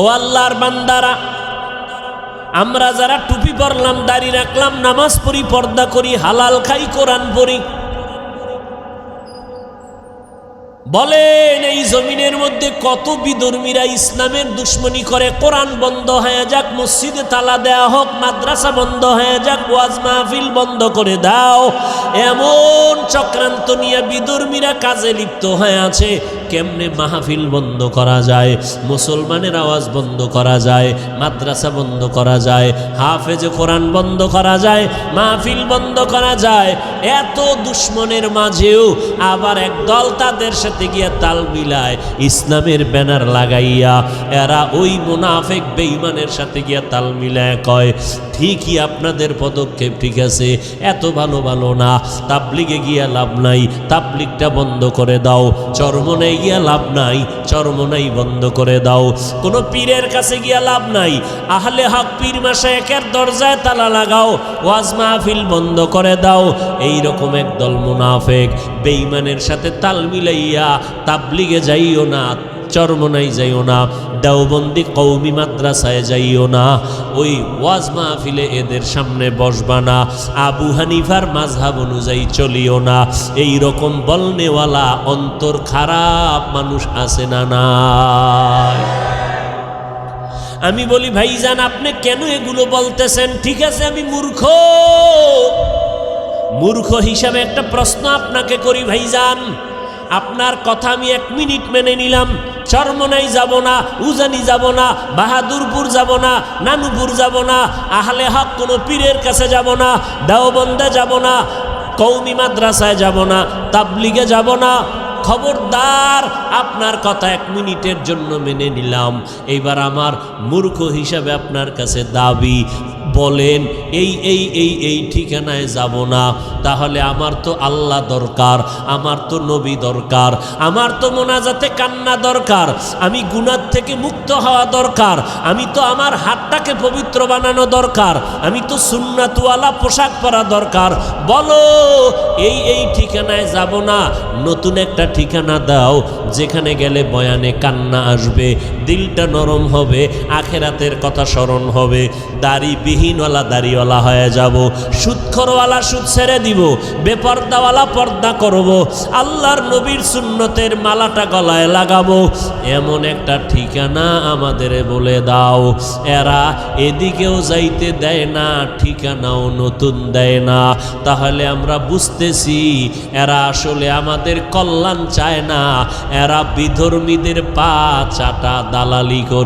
ও আল্লাহর বান্দারা, আমরা যারা টুপি পরলাম, দাড়ি রাখলাম, নামাজ পড়ি, পর্দা করি, হালাল খাই, কোরআন পড়ি। বলেন, এই জমিনের মধ্যে কত বিধর্মীরা ইসলামের দুশ্মনী করে, কোরআন বন্ধ হয়ে যাক, মসজিদে তালা দেয়া হোক, মাদ্রাসা বন্ধ হয়ে যাক, ওয়াজ মাহফিল বন্ধ করে দাও। এমন চক্রান্ত নিয়ে বিধর্মীরা কাজে লিপ্ত হয়ে আছে। কেমনে মাহফিল বন্ধ করা যায়? মুসলমানের আওয়াজ বন্ধ করা যায়, মাদ্রাসা বন্ধ করা যায়, হাফেজে কোরআন বন্ধ করা যায়, মাহফিল বন্ধ করা যায়। এত দুশ্মনের মাঝেও আবার একদল তাদের সাথে গিয়া তাল মিলায়, ইসলামের ব্যানার লাগাইয়া। এরা ওই মুনাফেক বেঈমানের সাথে গিয়া তাল মিলায় কয়, ঠিকই আপনাদের পদক্ষেপ ঠিক আছে, এত ভালো ভালো না, তাবলিগে গিয়া লাভ নাই, তাবলিগটা বন্ধ করে দাও, চরমনাই গিয়া লাভ নাই চরমনাই বন্ধ করে দাও। কোনো পীরের কাছে গিয়া লাভ নাই। আহলে হক পীর মাসে একের দরজায় তালা লাগাও, ওয়াজ মাহফিল বন্ধ করে দাও। এই রকম একদল মুনাফেক, বেঈমানের সাথে তাল মিলাইয়া তাবলিগে যাইও না। চরমনাই যাইও না। দেওবন্দি কৌমি মাদ্রাসায় যাইও না। ওই ওয়াজ মাহফিলে এদের সামনে বসবা না। আবু হানিফার মাঝহাব অনুযায়ী চলিও না। এই রকম বলনেওয়ালা অন্তর খারাপ মানুষ আছে না না আমি বলি, ভাইজান, আপনি কেন এগুলো বলতেছেন? ঠিক আছে, আমি মূর্খ। মূর্খ হিসাবে একটা প্রশ্ন আপনাকে করি, ভাইজান। আপনার কথা আমি এক মিনিট মেনে নিলাম। চরমনাই যাব না, উজানি যাব না, বাহাদুরপুর যাব না, নানুপুর যাব না, আহলে হক কোনো পীরের কাছে যাব না, দেওবন্দে যাব না কৌমি মাদ্রাসায় যাব না, তাবলিগে যাব না। খবরদার, আপনার কথা এক মিনিটের জন্য মেনে নিলাম। এইবার আমার মূর্খ হিসাবে আপনার কাছে দাবি বলেন, এই এই এই এই ঠিকানায় যাব না। তাহলে আমার তো আল্লাহ দরকার, আমার তো নবী দরকার, আমার তো মোনাজাতে কান্না দরকার, আমি গুনার থেকে মুক্ত হওয়া দরকার, আমি তো আমার হাতটাকে পবিত্র বানানো দরকার, আমি তো সুন্নাতুয়ালা পোশাক পরা দরকার। বলো, এই এই ঠিকানায় যাব না। নতুন একটা ঠিকানা দাও, যেখানে গেলে বয়ানে কান্না আসবে দিলটা নরম হবে, আখেরাতের কথা স্মরণ হবে। দাড়ি বিহীনওয়ালা দাড়িওয়ালা হয়ে যাব। সুৎখরওয়ালা সুদ ছেড়ে দিব, বেপর্দাওয়ালা পর্দা করব, আল্লাহর নবীর সুন্নতের মালাটা গলায় লাগাবো। এমন একটা ঠিকানা আমাদের বলে দাও। এরা এদিকেও যাইতে দেয় না, ঠিকানাও নতুন দেয় না। তাহলে আমরা বুঝতেছি, এরা আসলে আমাদের কল্যাণ চায় না। এরা বিধর্মীদের পা চাটা দালালি করে